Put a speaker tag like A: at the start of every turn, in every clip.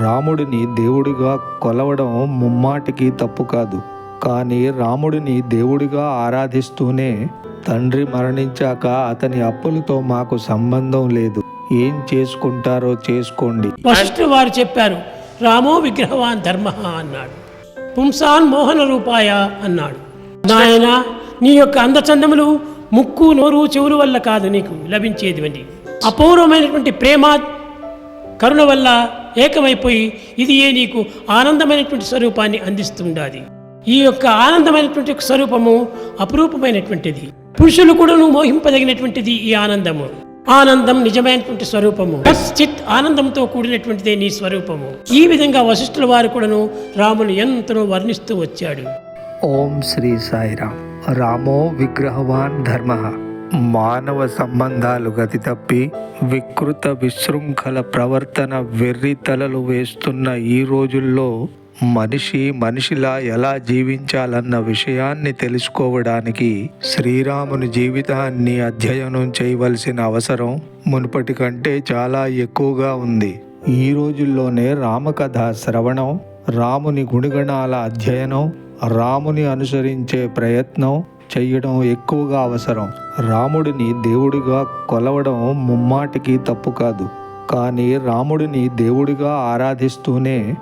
A: రాముడిని దేవుడిగా కొలవడం ముమ్మాటికి తప్పు కాదు. కానీ రాముడిని దేవుడిగా ఆరాధిస్తూనే తండ్రి మరణించాక అతని అప్పులతో మాకు సంబంధం లేదు. ఏం చేసుకుంటారో చేసుకోండి.
B: ఫస్ట్ వారు చెప్పారు రామో విగ్రహవాన్ ధర్మ అన్నాడు. పుంసాన్ మోహన రూపాయ అన్నాడు. నాయన నీ యొక్క అందచందములు ముక్కు నోరు చెవులు వల్ల కాదు నీకు లభించేది అపూర్వమైనటువంటి ప్రేమ కరుణ వల్ల ఏకమైపోయి ఇది ఏ నీకు ఆనందమైనటువంటి స్వరూపాన్ని అందిస్తుండాలి ఈ యొక్క ఆనందమైనటువంటి స్వరూపము అపురూపమైనటువంటిది. పురుషులు కూడాను మోహింపదగినటువంటిది ఈ ఆనందము. ఆనందం నిజమైనటువంటి స్వరూపము. చిత్ ఆనందంతో కూడినటువంటిదే నీ స్వరూపము. ఈ విధంగా వశిష్ఠుల వారు కూడాను రాముని ఎంతనో వర్ణిస్తూ వచ్చాడు.
A: ఓం శ్రీ సాయిరామ్. రామో విగ్రహవాన్ ధర్మ. మానవ సంబంధాలు గతి తప్పి వికృత విశృంఖల ప్రవర్తన వెర్రి తలలు వేస్తున్న ఈ రోజుల్లో మనిషి మనిషిలా ఎలా జీవించాలన్న విషయాన్ని తెలుసుకోవడానికి శ్రీరాముని జీవితాన్ని అధ్యయనం చేయవలసిన అవసరం మునుపటి కంటే చాలా ఎక్కువగా ఉంది. ఈ రోజుల్లోనే రామకథ శ్రవణం రాముని గుణగణాల అధ్యయనం రాముని అనుసరించే ప్రయత్నం చేయడం ఎక్కువగా అవసరం. రాముడిని దేవుడిగా కొలవడం ముమ్మాటికి తప్పు కాదు. కానీ రాముడిని దేవుడిగా ఆరాధిస్తూనే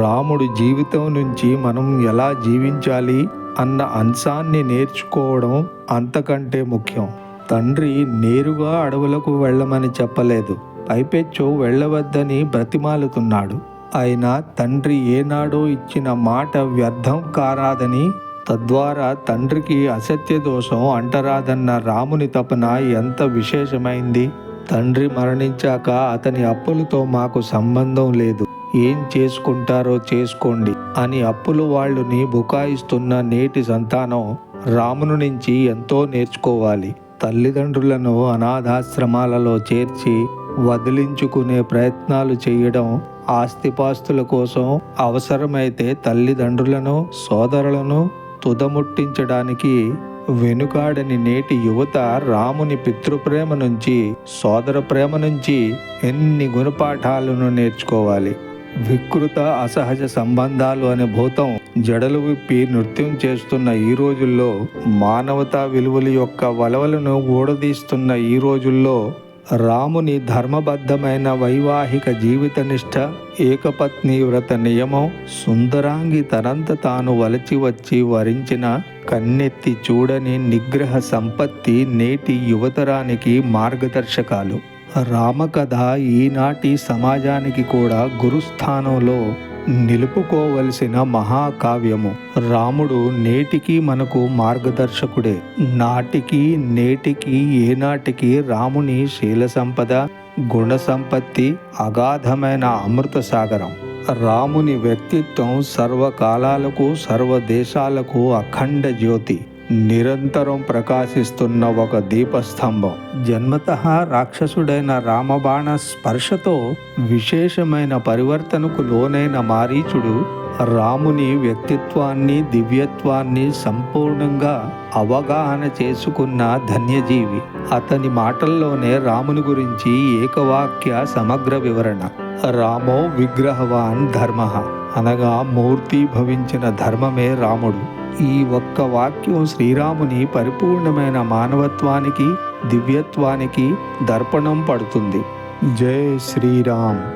A: రాముడి జీవితం నుంచి మనం ఎలా జీవించాలి అన్న అంశాన్ని నేర్చుకోవడం అంతకంటే ముఖ్యం. తండ్రి నేరుగా అడవులకు వెళ్ళమని చెప్పలేదు. పైపెచ్చు వెళ్ళవద్దని బ్రతిమాలుతున్నాడు. అయినా తండ్రి ఏనాడో ఇచ్చిన మాట వ్యర్థం కారాదని తద్వారా తండ్రికి అసత్య దోషం అంటరాదన్న రాముని తపన ఎంత విశేషమైంది? తండ్రి మరణించాక అతని అప్పులతో మాకు సంబంధం లేదు. ఏం చేసుకుంటారో చేసుకోండి అని అప్పులు వాళ్ళని బుకాయిస్తున్న నేటి సంతానం రామును నుంచి ఎంతో నేర్చుకోవాలి. తల్లిదండ్రులను అనాథాశ్రమాలలో చేర్చి వదిలించుకునే ప్రయత్నాలు చేయడం ఆస్తిపాస్తుల కోసం అవసరమైతే తల్లిదండ్రులను సోదరులను తుదముట్టించడానికి వెనుకాడని నేటి యువత రాముని పితృప్రేమ నుంచి సోదర ప్రేమ నుంచి ఎన్ని గుణపాఠాలను నేర్చుకోవాలి? వికృత అసహజ సంబంధాలు అనే భూతం జడలు విప్పి నృత్యం చేస్తున్న ఈ రోజుల్లో మానవతా విలువల యొక్క వలవలను ఊడదీస్తున్న ఈ రోజుల్లో రాముని ధర్మబద్ధమైన వైవాహిక జీవిత నిష్ఠ ఏకపత్ని వ్రత నియమం సుందరాంగి తనంత తాను వలచి వచ్చి వరించిన కన్నెత్తి చూడని నిగ్రహ సంపత్తి నేటి యువతరానికి మార్గదర్శకాలు. రామకథ ఈనాటి సమాజానికి కూడా గురుస్థానంలో నిలుపుకోవలసిన మహాకావ్యము. రాముడు నేటికి మనకు మార్గదర్శకుడే. నాటికి నేటికి ఏనాటికి రాముని శీల సంపద గుణ సంపత్తి అగాధమైన అమృత సాగరం రాముని వ్యక్తిత్వం సర్వకాలాలకు సర్వదేశాలకు అఖండ జ్యోతి. నిరంతరం ప్రకాశిస్తున్న ఒక దీపస్తంభం. జన్మత రాక్షసుడైన రామబాణ స్పర్శతో విశేషమైన పరివర్తనకు లోనైన మారీచుడు రాముని వ్యక్తిత్వాన్ని దివ్యత్వాన్ని సంపూర్ణంగా అవగాహన చేసుకున్న ధన్యజీవి. అతని మాటల్లోనే రాముని గురించి ఏకవాక్య సమగ్ర వివరణ. రామో విగ్రహవాన్ ధర్మ అనగా మూర్తి భవించిన ధర్మమే రాముడు. ఈ ఒక్క వాక్యం శ్రీరాముని పరిపూర్ణమైన మానవత్వానికి దివ్యత్వానికి దర్పణం పడుతుంది. జై శ్రీరామ్.